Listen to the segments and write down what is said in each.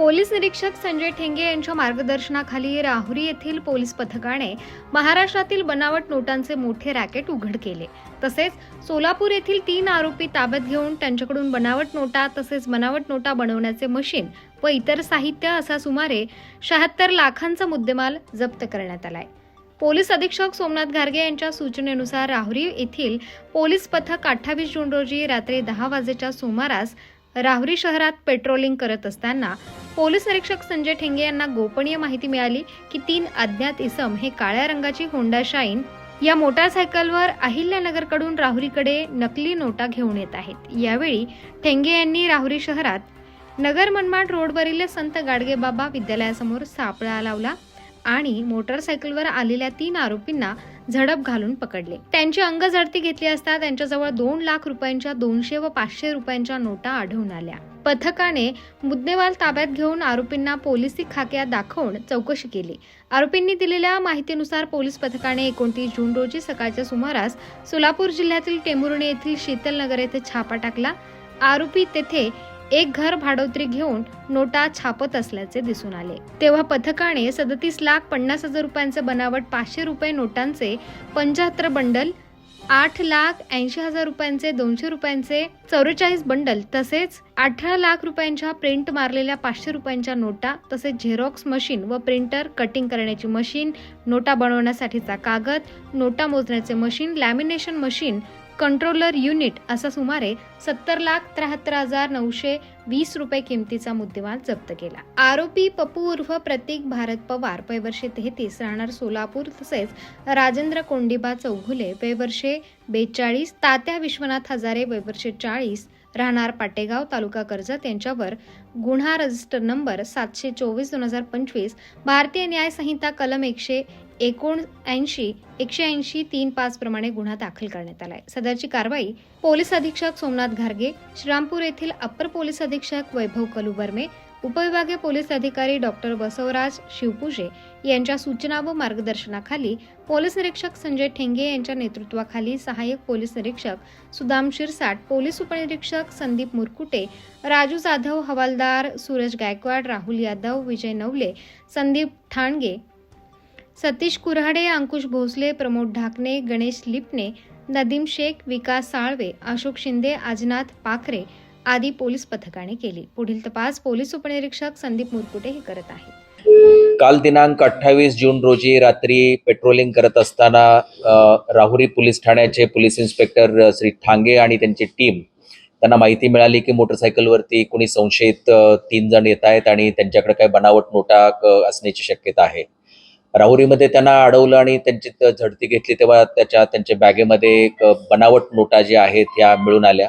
Police निरीक्षक संजय ठेंगे यांच्या मार्गदर्शनाखाली राहुरी येथील पोलीस पथकाने महाराष्ट्रातील बनावट नोटांचे मोठे रॅकेट उघड केले. तसेच सोलापूर येथील तीन आरोपी ताब्यात घेऊन त्यांच्याकडून बनावट नोटा तसेच बनावट नोटा बनवण्याचे मशीन व इतर साहित्य असा सुमारे शहात्तर लाखांचा मुद्देमाल जप्त करण्यात आलाय. पोलीस अधीक्षक सोमनाथ घारगे यांच्या सूचनेनुसार राहुरी येथील पोलीस पथक अठ्ठावीस जून रोजी रात्री दहा वाजेच्या सुमारास राहुरी शहरात पेट्रोलिंग करत असताना पोलीस निरीक्षक संजय ठेंगे यांना गोपनीय माहिती मिळाली की तीन अज्ञात इसम हे काळ्या रंगाची होंडा शाईन या मोटारसायकलवर अहिल्यानगरकडून राहुरीकडे नकली नोटा घेऊन येत आहेत. यावेळी ठेंगे यांनी राहुरी शहरात नगर मनमाड रोडवरील संत गाडगेबाबा विद्यालयासमोर सापळा लावला आणि मोटारसायकलवर आलेल्या तीन आरोपींना झडप घालून पकडले. त्यांची अंग झडती घेतली असता त्यांच्याजवळ दोन लाख रुपयांच्या दोनशे व पाचशे रुपयांच्या नोटा आढळून आल्या. पथकाने मुद्देवाल ताब्यात घेऊन आरोपींना पोलिसी खाक्यात दाखवून चौकशी केली. आरोपींनी दिलेल्या माहितीनुसार पोलीस पथकाने एकोणतीस जून रोजी सकाळच्या सुमारास सोलापूर जिल्ह्यातील टेंभुर्णी येथील शीतलनगर येथे छापा टाकला. आरोपी तेथे एक घर भाडोत्री घेऊन नोटा छापत असल्याचे दिसून आले. तेव्हा पथकाने सदतीस लाख पन्नास हजार रुपयांचे बनावट पाचशे रुपये नोटांचे पंच्याहत्तर बंडल आठ लाख ऐंशी हजार रुपयांचे दोनशे रुपयांचे चौवेचाळीस बंडल तसेच अठरा लाख रुपयांच्या प्रिंट मारलेल्या पाचशे रुपयांच्या नोटा तसेच झेरॉक्स मशीन व प्रिंटर कटिंग करण्याची मशीन नोटा बनवण्यासाठीचा कागद नोटा मोजण्याचे machine lamination machine controller unit असा सुमारे सत्तर लाख त्र्याहत्तर हजार नऊशे वीस रुपये किमतीचा मुद्देमाल जप्त केला. आरोपी पप्पू उर्फ प्रतीक भारत पवार पैवर्षे तेहतीस राहणार सोलापूर तसेच राजेंद्र कोंडिबा चौघुले वयवर्षे बेचाळीस तात्या विश्वनाथ हजारे वयवर्षे चाळीस राहणार पाटेगाव तालुका कर्जत यांच्यावर गुन्हा रजिस्टर नंबर सातशे चोवीस दोन हजार पंचवीस भारतीय न्याय संहिता कलम एकशे एकोणऐंशी एकशे ऐंशी तीन पाच प्रमाणे गुन्हा दाखल करण्यात आलाय. सदरची कारवाई पोलीस अधीक्षक सोमनाथ घारगे श्रीरामपूर येथील अप्पर पोलीस अधीक्षक वैभव कलुबर्मे उपविभागीय पोलीस अधिकारी डॉक्टर बसवराज शिवपुजे यांच्या सूचना व मार्गदर्शनाखाली पोलीस निरीक्षक संजय ठेंगे यांच्या नेतृत्वाखाली सहाय्यक पोलीस निरीक्षक सुदाम शिरसाट पोलीस उपनिरीक्षक संदीप मुरकुटे राजू जाधव हवालदार सूरज गायकवाड राहुल यादव विजय नवले संदीप ठाणगे सतीश कुऱ्हाडे अंकुश भोसले प्रमोद ढाकणे गणेश लिपणे नदीम शेख विकास साळवे अशोक शिंदे आजनाथ पाखरे आदी पोलीस पथकाने केली. पुढील तपास पोलीस उपनिरीक्षक संदीप मुरकुटे हे करत आहेत. काल दिनांक अठ्ठावीस जून रोजी रात्री पेट्रोलिंग करत असताना राहुरी पोलीस ठाण्याचे पोलीस इन्स्पेक्टर श्री ठांगे आणि त्यांची टीम त्यांना माहिती मिळाली की मोटरसायकलवरती कोणी संशयित तीन जण येत आहेत आणि त्यांच्याकडे काही बनावट नोटा असण्याची शक्यता आहे. राहुरीमध्ये त्यांना अडवलं आणि त्यांची झडती घेतली तेव्हा त्याच्या त्यांच्या बॅगेमध्ये एक बनावट नोटा ज्या आहेत त्या मिळून आल्या.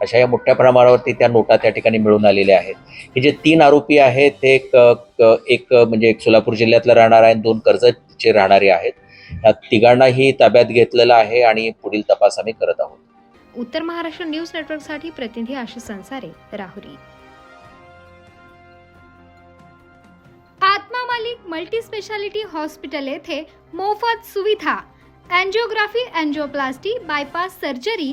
अशा या मोठ्या प्रमाणावरती त्या नोटा त्या ठिकाणी मिळून आलेल्या आहेत. हे जे तीन आरोपी आहेत ते एक एक म्हणजे एक सोलापूर जिल्ह्यातला राहणार आहे आणि दोन कर्जतचे राहणारे आहेत. या तिघांनाही ताब्यात घेतलेलं आहे आणि पुढील तपास आम्ही करत आहोत. उत्तर महाराष्ट्र न्यूज नेटवर्कसाठी प्रतिनिधी आशिष संसारे राहुरी. आत्मा मालिक मल्टी स्पेशालिटी हॉस्पिटल येथे मोफत सुविधा angiography angioplasty bypass surgery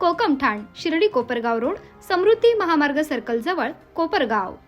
Kokamthan Shirdi Kopargaon road Samruddhi Mahamarg circle जवळ कोपरगाव.